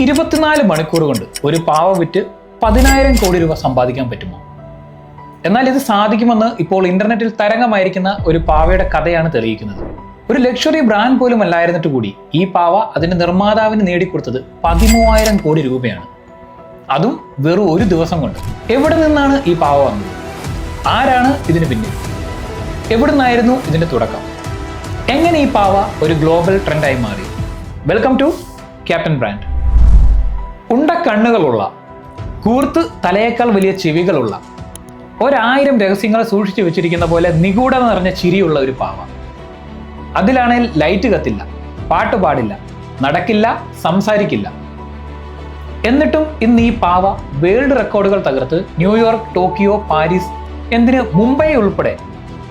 ഇരുപത്തിനാല് മണിക്കൂർ കൊണ്ട് ഒരു പാവ വിറ്റ് പതിനായിരം കോടി രൂപ സമ്പാദിക്കാൻ പറ്റുമോ? എന്നാൽ ഇത് സാധിക്കുമെന്ന് ഇപ്പോൾ ഇന്റർനെറ്റിൽ തരംഗമായിരിക്കുന്ന ഒരു പാവയുടെ കഥയാണ് തെളിയിക്കുന്നത്. ഒരു ലക്ഷറി ബ്രാൻഡ് പോലും അല്ലായിരുന്നിട്ട് കൂടി ഈ പാവ അതിന്റെ നിർമ്മാതാവിന് നേടിക്കൊടുത്തത് പതിമൂവായിരം കോടി രൂപയാണ്. അതും വെറും ഒരു ദിവസം കൊണ്ട്. എവിടെ നിന്നാണ് ഈ പാവ വന്നത്? ആരാണ് ഇതിന് പിന്നിൽ? എവിടെ നിന്നായിരുന്നു ഇതിന്റെ തുടക്കം? എങ്ങനെ ഈ പാവ ഒരു ഗ്ലോബൽ ട്രെൻഡായി മാറി? Welcome to Captain Brand. ഉണ്ട കണ്ണുകളുള്ള കൂർത്ത് തലയേക്കാൾ വലിയ ചെവികളുള്ള ഒരായിരം രഹസ്യങ്ങളെ സൂക്ഷിച്ചു വെച്ചിരിക്കുന്ന പോലെ നിഗൂഢത നിറഞ്ഞ ചിരിയുള്ള ഒരു പാവ. അതിലാണെങ്കിൽ ലൈറ്റ് കത്തില്ല പാട്ട് പാടില്ല നടക്കില്ല സംസാരിക്കില്ല. എന്നിട്ടും ഇന്ന് ഈ പാവ വേൾഡ് റെക്കോർഡുകൾ തകർത്ത് ന്യൂയോർക്ക് ടോക്കിയോ പാരീസ് എന്തിന് മുംബൈ ഉൾപ്പെടെ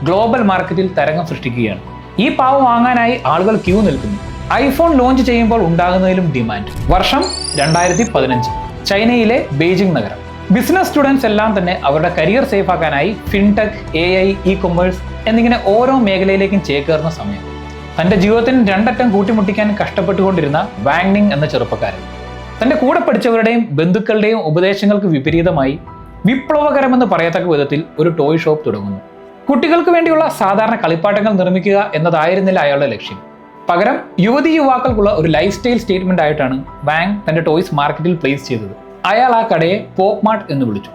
ഗ്ലോബൽ മാർക്കറ്റിൽ തരംഗം സൃഷ്ടിക്കുകയാണ്. ഈ പാവ വാങ്ങാനായി ആളുകൾ ക്യൂ നിൽക്കുന്നു. ഐഫോൺ ലോഞ്ച് ചെയ്യുമ്പോൾ ഉണ്ടാകുന്നതിലും ഡിമാൻഡ്. വർഷം രണ്ടായിരത്തി പതിനഞ്ച് ചൈനയിലെ ബെയ്ജിംഗ് നഗരം. ബിസിനസ് സ്റ്റുഡൻസ് എല്ലാം തന്നെ അവരുടെ career safe ആക്കാനായി fintech A I e commerce എന്നിങ്ങനെ ഓരോ മേഖലയിലേക്കും ചേക്കേറുന്ന സമയം. തന്റെ ജീവിതത്തിന് രണ്ടറ്റം കൂട്ടിമുട്ടിക്കാൻ കഷ്ടപ്പെട്ടുകൊണ്ടിരുന്ന വാങ്നിങ് എന്ന ചെറുപ്പക്കാരൻ. തന്റെ കൂടെ പഠിച്ചവരുടെയും ബന്ധുക്കളുടെയും ഉപദേശങ്ങൾക്ക് വിപരീതമായി വിപ്ലവകരമെന്ന് പറയത്തക്ക വിധത്തിൽ ഒരു ടോയ് ഷോപ്പ് തുടങ്ങുന്നു. കുട്ടികൾക്ക് വേണ്ടിയുള്ള സാധാരണ കളിപ്പാട്ടങ്ങൾ നിർമ്മിക്കുക എന്നതായിരുന്നില്ല അയാളുടെ ലക്ഷ്യം. പകരം യുവതി യുവാക്കൾക്കുള്ള ഒരു ലൈഫ് സ്റ്റൈൽ സ്റ്റേറ്റ്മെന്റ് ആയിട്ടാണ് വാങ് തന്റെ ടോയ്സ് മാർക്കറ്റിൽ പ്ലേസ് ചെയ്തത്. അയാൾ ആ കടയെ പോപ്പ് മാർട്ട് എന്ന് വിളിച്ചു.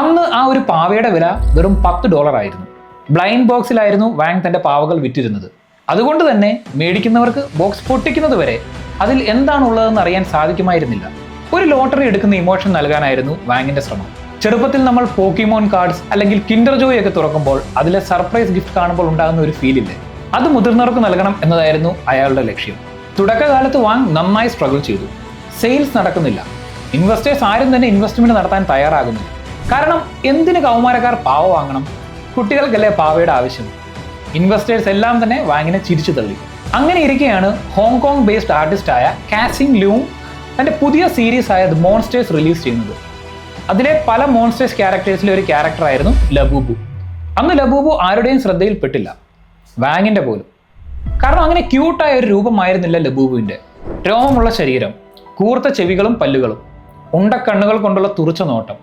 അന്ന് ആ ഒരു പാവയുടെ വില വെറും പത്ത് ഡോളർ ആയിരുന്നു. ബ്ലൈൻഡ് ബോക്സിലായിരുന്നു വാങ് തന്റെ പാവകൾ വിറ്റിരുന്നത്. അതുകൊണ്ട് തന്നെ മേടിക്കുന്നവർക്ക് ബോക്സ് പൊട്ടിക്കുന്നത് വരെ അതിൽ എന്താണുള്ളതെന്ന് അറിയാൻ സാധിക്കുമായിരുന്നില്ല. ഒരു ലോട്ടറി എടുക്കുന്ന ഇമോഷൻ നൽകാനായിരുന്നു വാങ്ങിന്റെ ശ്രമം. ചെറുപ്പത്തിൽ നമ്മൾ പോക്കിമോൺ കാർഡ്സ് അല്ലെങ്കിൽ കിൻഡർ ജോയ് ഒക്കെ തുറക്കുമ്പോൾ അതിലെ സർപ്രൈസ് ഗിഫ്റ്റ് കാണുമ്പോൾ ഉണ്ടാകുന്ന ഒരു ഫീലില്ലേ അത് മുതിർന്നവർക്ക് നൽകണം എന്നതായിരുന്നു അയാളുടെ ലക്ഷ്യം. തുടക്കകാലത്ത് വാങ് നന്നായി സ്ട്രഗിൾ ചെയ്തു. സെയിൽസ് നടക്കുന്നില്ല. ഇൻവെസ്റ്റേഴ്സ് ആരും തന്നെ ഇൻവെസ്റ്റ്മെന്റ് നടത്താൻ തയ്യാറാകുന്നില്ല. കാരണം എന്തിന് കൗമാരക്കാർ പാവ വാങ്ങണം? കുട്ടികൾക്കല്ലേ പാവയുടെ ആവശ്യം? ഇൻവെസ്റ്റേഴ്സ് എല്ലാം തന്നെ വാങ്ങിനെ ചിരിച്ചു തള്ളി. അങ്ങനെ ഇരിക്കെയാണ് ഹോങ്കോങ് ബേസ്ഡ് ആർട്ടിസ്റ്റ് ആയ കാസിംഗ് ലൂം തന്റെ പുതിയ സീരീസ് ആയ ദ മോൺസ്റ്റേഴ്സ് റിലീസ് ചെയ്യുന്നത്. അതിലെ പല മോൺസ്റ്റേഴ്സ് ക്യാരക്ടേഴ്സിലെ ഒരു ക്യാരക്ടർ ആയിരുന്നു ലബൂബു. അന്ന് ലബൂബു ആരുടെയും ശ്രദ്ധയിൽപ്പെട്ടില്ല. വാങ്ങിന്റെ പോലും. കാരണം അങ്ങനെ ക്യൂട്ടായ ഒരു രൂപമായിരുന്നില്ല ലബൂബുവിന്റെ രോമമുള്ള ശരീരം കൂർത്ത ചെവികളും പല്ലുകളും ഉണ്ടക്കണ്ണുകൾ കൊണ്ടുള്ള തുറച്ച നോട്ടം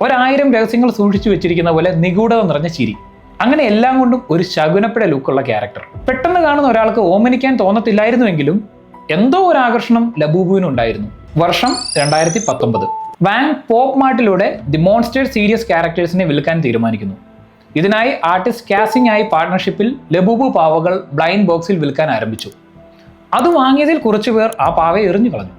ഒരായിരം രഹസ്യങ്ങൾ സൂക്ഷിച്ചു വെച്ചിരിക്കുന്ന പോലെ നിഗൂഢത നിറഞ്ഞ ചിരി. അങ്ങനെ എല്ലാം കൊണ്ടും ഒരു ശകുനപ്പിട ലുക്കുള്ള ക്യാരക്ടർ. പെട്ടെന്ന് കാണുന്ന ഒരാൾക്ക് ഓമനിക്കാൻ തോന്നത്തില്ലായിരുന്നുവെങ്കിലും എന്തോ ഒരു ആകർഷണം ലബൂബുവിന് ഉണ്ടായിരുന്നു. വർഷം രണ്ടായിരത്തി പത്തൊമ്പത്. വാങ് പോപ്പ് മാർട്ടിലൂടെ ദി മോൺസ്റ്റേഴ്സ് സീരിയസ് ക്യാരക്ടേഴ്സിനെ വിൽക്കാൻ തീരുമാനിക്കുന്നു. ഇതിനായി ആർട്ടിസ്റ്റ് കാസിംഗ് ആയി പാർട്ണർഷിപ്പിൽ ലബൂബു പാവകൾ ബ്ലൈൻഡ് ബോക്സിൽ വിൽക്കാൻ ആരംഭിച്ചു. അത് വാങ്ങിയതിൽ കുറച്ചുപേർ ആ പാവയെ എറിഞ്ഞു കളഞ്ഞു.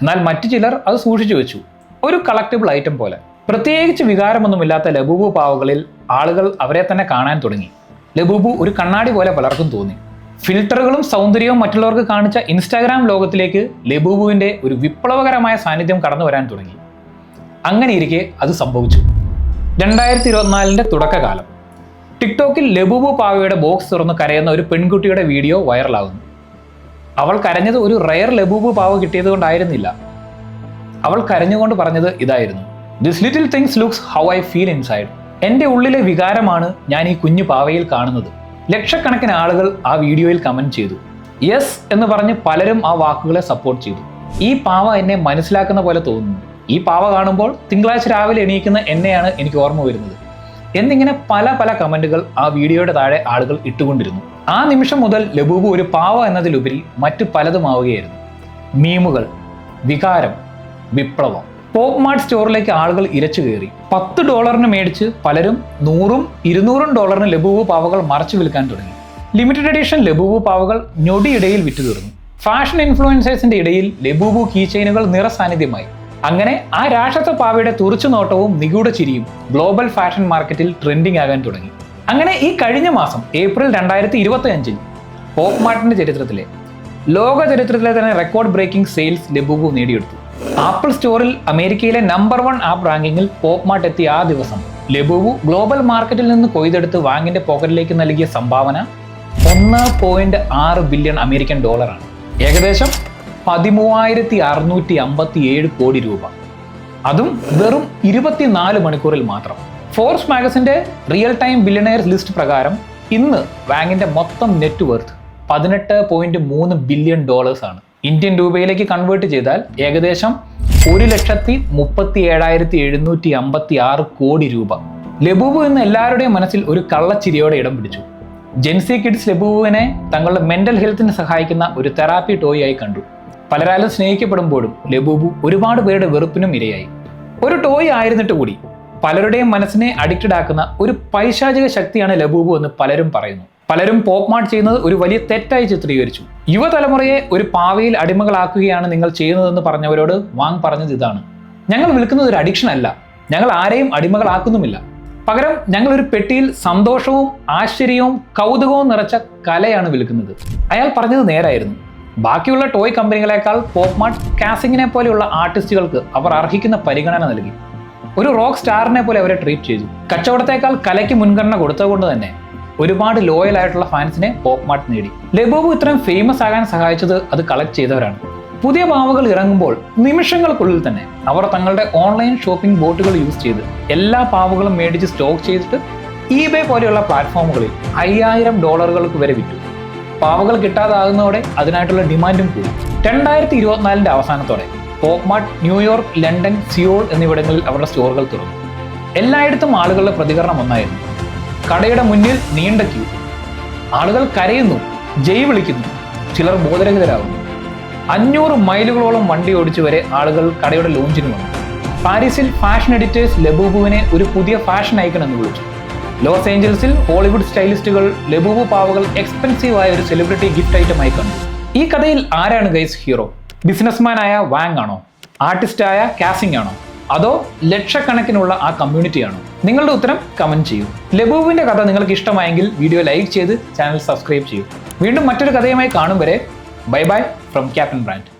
എന്നാൽ മറ്റു ചിലർ അത് സൂക്ഷിച്ചു വെച്ചു. ഒരു കളക്റ്റബിൾ ഐറ്റം പോലെ. പ്രത്യേകിച്ച് വികാരമൊന്നുമില്ലാത്ത ലബൂബു പാവകളിൽ ആളുകൾ അവരെ തന്നെ കാണാൻ തുടങ്ങി. ലബൂബു ഒരു കണ്ണാടി പോലെ പലർക്കും തോന്നി. ഫിൽട്ടറുകളും സൗന്ദര്യവും മറ്റുള്ളവർക്ക് കാണിച്ച ഇൻസ്റ്റാഗ്രാം ലോകത്തിലേക്ക് ലബൂബുവിന്റെ ഒരു വിപ്ലവകരമായ സാന്നിധ്യം കടന്നു വരാൻ തുടങ്ങി. അങ്ങനെ ഇരിക്കെ അത് സംഭവിച്ചു. രണ്ടായിരത്തി ഇരുപത്തിനാലിന്റെ തുടക്കകാലം. ടിക്ടോക്കിൽ ലബുബു പാവയുടെ ബോക്സ് തുറന്ന് കരയുന്ന ഒരു പെൺകുട്ടിയുടെ വീഡിയോ വൈറലാകുന്നു അവൾ കരഞ്ഞത് ഒരു റയർ ലബുബു പാവ കിട്ടിയത് കൊണ്ടായിരുന്നില്ല അവൾ കരഞ്ഞുകൊണ്ട് പറഞ്ഞത് ഇതായിരുന്നു. This little things looks how I feel inside എന്റെ ഉള്ളിലെ വികാരമാണ് ഞാൻ ഈ കുഞ്ഞു പാവയിൽ കാണുന്നത്. ലക്ഷക്കണക്കിന് ആളുകൾ ആ വീഡിയോയിൽ കമന്റ് ചെയ്തു. യെസ് എന്ന് പറഞ്ഞ് പലരും ആ വാക്കുകളെ സപ്പോർട്ട് ചെയ്തു. ഈ പാവ എന്നെ മനസ്സിലാക്കുന്ന പോലെ തോന്നുന്നു. ഈ പാവ കാണുമ്പോൾ തിങ്കളാഴ്ച രാവിലെ എണീക്കുന്ന എന്നെയാണ് എനിക്ക് ഓർമ്മ വരുന്നത്. എന്നിങ്ങനെ പല പല കമന്റുകൾ ആ വീഡിയോയുടെ താഴെ ആളുകൾ ഇട്ടുകൊണ്ടിരുന്നു. ആ നിമിഷം മുതൽ ലബൂബു ഒരു പാവ എന്നതിലുപരി മറ്റു പലതുമാവുകയായിരുന്നു മീമുകൾ വികാരം വിപ്ലവം. പോപ്പ് മാർട്ട് സ്റ്റോറിലേക്ക് ആളുകൾ ഇരച്ചു കയറി. പത്ത് ഡോളറിന് മേടിച്ച് പലരും നൂറും ഇരുന്നൂറും ഡോളറിന് ലബൂബു പാവകൾ മറച്ചു വിൽക്കാൻ തുടങ്ങി. ലിമിറ്റഡ് എഡിഷൻ ലബൂബു പാവകൾ ഞൊടിയിടയിൽ വിറ്റു തീർന്നു ഫാഷൻ ഇൻഫ്ലുവൻസേഴ്സിന്റെ ഇടയിൽ ലബൂബു കീ ചെയിനുകൾ നിറസാന്നിധ്യമായി. അങ്ങനെ ആ രാക്ഷസ പാവയുടെ തുറച്ചു നോട്ടവും നിഗൂഢ ചിരിയും ഗ്ലോബൽ ഫാഷൻ മാർക്കറ്റിൽ ട്രെൻഡിംഗ് ആകാൻ തുടങ്ങി. അങ്ങനെ ഈ കഴിഞ്ഞ മാസം ഏപ്രിൽ രണ്ടായിരത്തി ഇരുപത്തി അഞ്ചിൽ പോപ്പ് മാർട്ടിന്റെ ചരിത്രത്തിലെ ലോക ചരിത്രത്തിലെ തന്നെ റെക്കോർഡ് ബ്രേക്കിംഗ് സെയിൽസ് ലബുബു നേടിയെടുത്തു. ആപ്പിൾ സ്റ്റോറിൽ അമേരിക്കയിലെ നമ്പർ വൺ ആപ്പ് റാങ്കിങ്ങിൽ പോപ്പ് മാർട്ട് എത്തിയ ആ ദിവസം ലബുബു ഗ്ലോബൽ മാർക്കറ്റിൽ നിന്ന് കൊയ്തെടുത്ത് വാങ്ങിന്റെ പോക്കറ്റിലേക്ക് നൽകിയ സംഭാവന ഒന്ന് പോയിന്റ് ആറ് ബില്യൺ അമേരിക്കൻ ഡോളറാണ് ഏകദേശം പതിമൂവായിരത്തി അറുന്നൂറ്റി അമ്പത്തി ഏഴ് കോടി രൂപ. അതും വെറും ഇരുപത്തിനാല് മണിക്കൂറിൽ മാത്രം. ഫോർസ് മാഗസിന്റെ റിയൽ ടൈം ബില്യണേഴ്സ് ലിസ്റ്റ് പ്രകാരം ഇന്ന് വാങ്ങിന്റെ മൊത്തം നെറ്റ് വർത്ത് പതിനെട്ട് പോയിന്റ് മൂന്ന് ബില്യൺ ഡോളേഴ്സ് ആണ്. ഇന്ത്യൻ രൂപയിലേക്ക് കൺവേർട്ട് ചെയ്താൽ ഏകദേശം ഒരു ലക്ഷത്തി മുപ്പത്തി ഏഴായിരത്തി എഴുന്നൂറ്റി അമ്പത്തി ആറ് കോടി രൂപ. ലബുബു എന്ന് എല്ലാവരുടെയും മനസ്സിൽ ഒരു കള്ളച്ചിരിയോടെ ഇടം പിടിച്ചു. ജെൻസി കിഡ്സ് ലബുവിനെ തങ്ങളുടെ മെന്റൽ ഹെൽത്തിന് സഹായിക്കുന്ന ഒരു തെറാപ്പി ടോയ് ആയി കണ്ടു. പലരാലും സ്നേഹിക്കപ്പെടുമ്പോഴും ലബൂബു ഒരുപാട് പേരുടെ വെറുപ്പിനും ഇരയായി. ഒരു ടോയ് ആയിരുന്നിട്ട് കൂടി പലരുടെയും മനസ്സിനെ അഡിക്റ്റഡ് ആക്കുന്ന ഒരു പൈശാചിക ശക്തിയാണ് ലബൂബു എന്ന് പലരും പറയുന്നു. പലരും പോപ്പ് മാർട്ട് ചെയ്യുന്നത് ഒരു വലിയ തെറ്റായി ചിത്രീകരിച്ചു. യുവതലമുറയെ ഒരു പാവയിൽ അടിമകളാക്കുകയാണ് നിങ്ങൾ ചെയ്യുന്നതെന്ന് പറഞ്ഞവരോട് വാങ് പറഞ്ഞത് ഇതാണ്. ഞങ്ങൾ വിൽക്കുന്നത് ഒരു അഡിക്ഷൻ അല്ല. ഞങ്ങൾ ആരെയും അടിമകളാക്കുന്നുമില്ല. പകരം ഞങ്ങൾ ഒരു പെട്ടിയിൽ സന്തോഷവും ആശ്ചര്യവും കൗതുകവും നിറച്ച കലയാണ് വിൽക്കുന്നത്. അയാൾ പറഞ്ഞത് നേരായിരുന്നു. ബാക്കിയുള്ള ടോയ് കമ്പനികളെക്കാൾ പോപ്മാർട്ട് കാസിങ്ങിനെ പോലെയുള്ള ആർട്ടിസ്റ്റുകൾക്ക് അവർ അർഹിക്കുന്ന പരിഗണന നൽകി. ഒരു റോക്ക് സ്റ്റാറിനെ പോലെ അവരെ ട്രീറ്റ് ചെയ്തു. കച്ചവടത്തെക്കാൾ കലയ്ക്ക് മുൻഗണന കൊടുത്തതുകൊണ്ട് തന്നെ ഒരുപാട് ലോയൽ ആയിട്ടുള്ള ഫാൻസിനെ പോപ്മാർട്ട് നേടി. ലബോബു ഇത്രയും ഫേമസ് ആകാൻ സഹായിച്ചത് അത് കളക്ട് ചെയ്തവരാണ്. പുതിയ പാവകൾ ഇറങ്ങുമ്പോൾ നിമിഷങ്ങൾക്കുള്ളിൽ തന്നെ അവർ തങ്ങളുടെ ഓൺലൈൻ ഷോപ്പിംഗ് ബോട്ടുകൾ യൂസ് ചെയ്ത് എല്ലാ പാവുകളും മേടിച്ച് സ്റ്റോക്ക് ചെയ്തിട്ട് ഇ പോലെയുള്ള പ്ലാറ്റ്ഫോമുകളിൽ അയ്യായിരം ഡോളറുകൾക്ക് വരെ വിറ്റു. പാവകൾ കിട്ടാതാകുന്നതോടെ അതിനായിട്ടുള്ള ഡിമാൻഡും കൂടും. രണ്ടായിരത്തി ഇരുപത്തിനാലിന്റെ അവസാനത്തോടെ പോപ്മാർട്ട് ന്യൂയോർക്ക് ലണ്ടൻ സിയോൾ എന്നിവിടങ്ങളിൽ അവരുടെ സ്റ്റോറുകൾ തുറന്നു. എല്ലായിടത്തും ആളുകളുടെ പ്രതികരണം ഒന്നായിരുന്നു. കടയുടെ മുന്നിൽ നീണ്ട ക്യൂ. ആളുകൾ കരയുന്നു ജയ് വിളിക്കുന്നു ചിലർ ബോധരഹിതരാകുന്നു. അഞ്ഞൂറ് മൈലുകളോളം വണ്ടി ഓടിച്ചു വരെ ആളുകൾ കടയുടെ ലോഞ്ചിന് വന്നു. പാരീസിൽ ഫാഷൻ എഡിറ്റേഴ്സ് ലബൂബുവിനെ ഒരു പുതിയ ഫാഷൻ ഐക്കൺ എന്ന് വിളിച്ചു. ലോസ് ഏഞ്ചൽസിൽ ഹോളിവുഡ് സ്റ്റൈലിസ്റ്റുകൾ ലബൂബു പാവകൾ എക്സ്പെൻസീവ് ആയ ഒരു സെലിബ്രിറ്റി ഗിഫ്റ്റ് ഐറ്റമായി കണ്ടു. ഈ കഥയിൽ ആരാണ് ഗൈസ് ഹീറോ ബിസിനസ്മാനായ വാങ് ആണോ? ആർട്ടിസ്റ്റായ കാസിംഗ് ആണോ? അതോ ലക്ഷക്കണക്കിനുള്ള ആ കമ്മ്യൂണിറ്റി ആണോ? നിങ്ങളുടെ ഉത്തരം കമന്റ് ചെയ്യൂ. ലബൂബിന്റെ കഥ നിങ്ങൾക്ക് ഇഷ്ടമായെങ്കിൽ വീഡിയോ ലൈക്ക് ചെയ്ത് ചാനൽ സബ്സ്ക്രൈബ് ചെയ്യൂ. വീണ്ടും മറ്റൊരു കഥയുമായി കാണും വരെ. Bye bye from Captain Brand